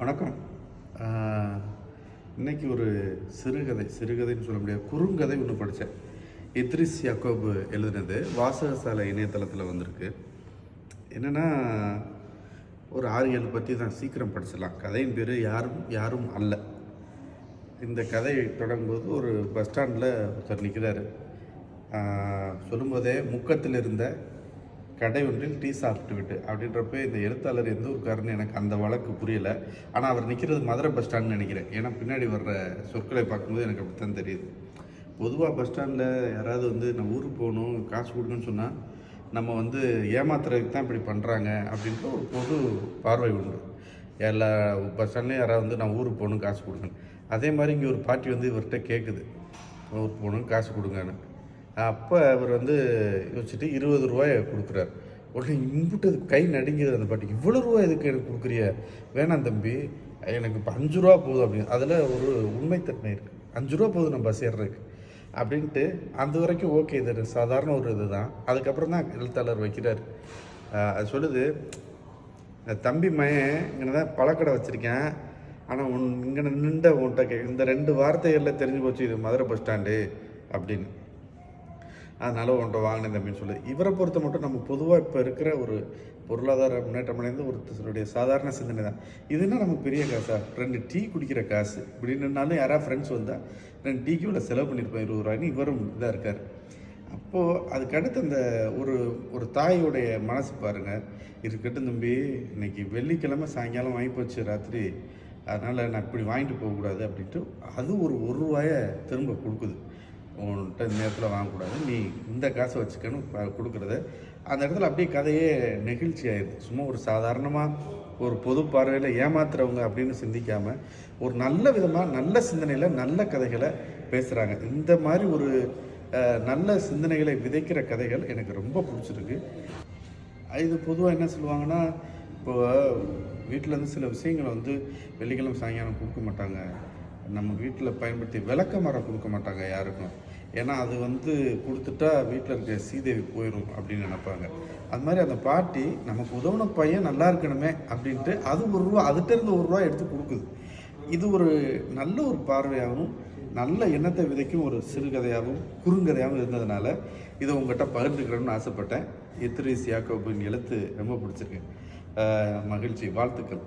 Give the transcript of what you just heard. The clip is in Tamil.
வணக்கம். இன்றைக்கி ஒரு சிறுகதை சிறுகதைன்னு சொல்ல முடியாது குறுங்கதை ஒன்று படித்தேன் இத்ரிஸ் யாக்கோபு எழுதினது வாசகசாலை இணையதளத்தில் வந்திருக்கு. என்னென்னா ஒரு ஆறு ஏழு பற்றி தான் சீக்கிரம் படிச்சிடலாம். கதையின் பேர் யாரும் யாரும் அல்ல. இந்த கதை தொடங்கும்போது ஒரு பஸ் ஸ்டாண்டில் ஒருத்தர் நிற்கிறாரு சொல்லும்போதே முக்கத்தில் இருந்த கடை ஒன்றில் டீ சாப்பிட்டு விட்டு அப்படின்றப்ப இந்த எழுத்தாளர் எந்த ஊருக்காருன்னு எனக்கு அந்த வழக்கு புரியலை. ஆனால் அவர் நிற்கிறது மதுரை பஸ் ஸ்டாண்ட்னு நினைக்கிறேன். ஏன்னா பின்னாடி வர்ற சொற்களை பார்க்கும்போது எனக்கு அப்படித்தான் தெரியுது. பொதுவாக பஸ் ஸ்டாண்டில் யாராவது வந்து நான் ஊருக்கு போகணும் காசு கொடுங்கன்னு சொன்னால் நம்ம வந்து ஏமாத்துறதுக்கு தான் இப்படி பண்ணுறாங்க அப்படின்ற ஒரு பொது பார்வை உண்டு. எல்லா பஸ் ஸ்டாண்ட்லேயும் யாராவது வந்து நான் ஊருக்கு போகணும் காசு கொடுங்கன்னு. அதே மாதிரி இங்கே ஒரு பாட்டி வந்து இவர்கிட்ட கேட்குது ஊருக்கு போகணும் காசு கொடுங்கன்னு. அப்போ அவர் வந்து யோசிச்சுட்டு இருபது ரூபாயை கொடுக்குறாரு. உடனே இம்புட்டு அது கை நடுங்கிறது அந்த பாட்டி. இவ்வளோ ரூபா எதுக்கு எனக்கு கொடுக்குறிய? வேணாம் தம்பி. எனக்கு இப்போ அஞ்சு ரூபா போதும் அப்படின்னு. அதில் ஒரு உண்மைத்தன்மை இருக்குது அஞ்சு ரூபா போதும் நம்ம பஸ் ஏறுறதுக்கு அப்படின்ட்டு அந்த வரைக்கும் ஓகே இது சாதாரண ஒரு இது தான் அதுக்கப்புறம் தான் எழுத்தாளர் வைக்கிறார். அது சொல்லுது தம்பி மயன் இங்கே தான் பழக்கடை வச்சுருக்கேன். ஆனால் உன் இங்கே நின்ற உன்கிட்ட கே இந்த ரெண்டு வார்த்தைகளில் தெரிஞ்சு போச்சு இது மதுரை பஸ் ஸ்டாண்டு அப்படின்னு. அதனால் உன்கிட்ட வாங்கினேன் தம்பின்னு சொல்லி இவரை பொறுத்த மட்டும் நம்ம பொதுவாக இப்போ இருக்கிற ஒரு பொருளாதார முன்னேற்றம் அடைந்த ஒருத்தருடைய சாதாரண சிந்தனை தான். இதுனா நமக்கு பெரிய காசா? ரெண்டு டீ குடிக்கிற காசு. இப்படின்னாலும் யாராவது ஃப்ரெண்ட்ஸ் வந்தால் ரெண்டு டீக்கு இவ்வளோ செலவு பண்ணியிருப்பேன் இருபது ரூபாய்னு இவரும் இதாக இருக்கார். அப்போது அதுக்கடுத்து அந்த ஒரு ஒரு தாயோடைய மனசு பாருங்கள் இருக்கட்டும் தம்பி இன்னைக்கு வெள்ளிக்கிழமை சாயங்காலம் வாங்கி போச்சு ராத்திரி. அதனால் நான் இப்படி வாங்கிட்டு போகக்கூடாது அப்படின்ட்டு அது ஒரு ஒரு ரூபாயை திரும்ப கொடுக்குது. உன்கிட்ட இந்த நேரத்தில் வாங்கக்கூடாது. நீ இந்த காசை வச்சுக்கணும் ப- கொடுக்குறத. அந்த இடத்துல அப்படியே கதையே நெகிழ்ச்சி ஆயிடுது. சும்மா ஒரு சாதாரணமாக ஒரு பொது பார்வையில் ஏமாத்துறவங்க அப்படின்னு சிந்திக்காமல் ஒரு நல்ல விதமாக நல்ல சிந்தனையில் நல்ல கதைகளை பேசுகிறாங்க இந்த மாதிரி ஒரு நல்ல சிந்தனைகளை விதைக்கிற கதைகள் எனக்கு ரொம்ப பிடிச்சிருக்கு. இது பொதுவாக என்ன சொல்லுவாங்கன்னா இப்போ வீட்டில் இருந்து சில விஷயங்களை வந்து வெள்ளிக்கிழமை சாயங்காலம் கொடுக்க மாட்டாங்க. நம்ம வீட்டில் பயன்படுத்தி விளக்க மரம் கொடுக்க மாட்டாங்க யாருக்கும். ஏன்னா அது வந்து கொடுத்துட்டா வீட்டில் இருக்க சீதேவி போயிடும் அப்படின்னு நினைப்பாங்க. அது மாதிரி அந்த பாட்டி நமக்கு உதவுன பையன் நல்லா இருக்கணுமே அப்படின்ட்டு அது ஒரு ரூபா அதுகிட்ட இருந்து ஒரு ரூபா எடுத்து கொடுக்குது. இது ஒரு நல்ல ஒரு பார்வையாகவும் நல்ல எண்ணத்தை விதைக்கும் ஒரு சிறுகதையாகவும் குறுங்கதையாகவும் இருந்ததுனால இதை உங்கள்கிட்ட பகிர்ந்துக்கிறேன்னு ஆசைப்பட்டேன். இத்ரிஸ் யாக்கோபின் எழுத்து ரொம்ப பிடிச்சிருக்கு. மகிழ்ச்சி வாழ்த்துக்கள்.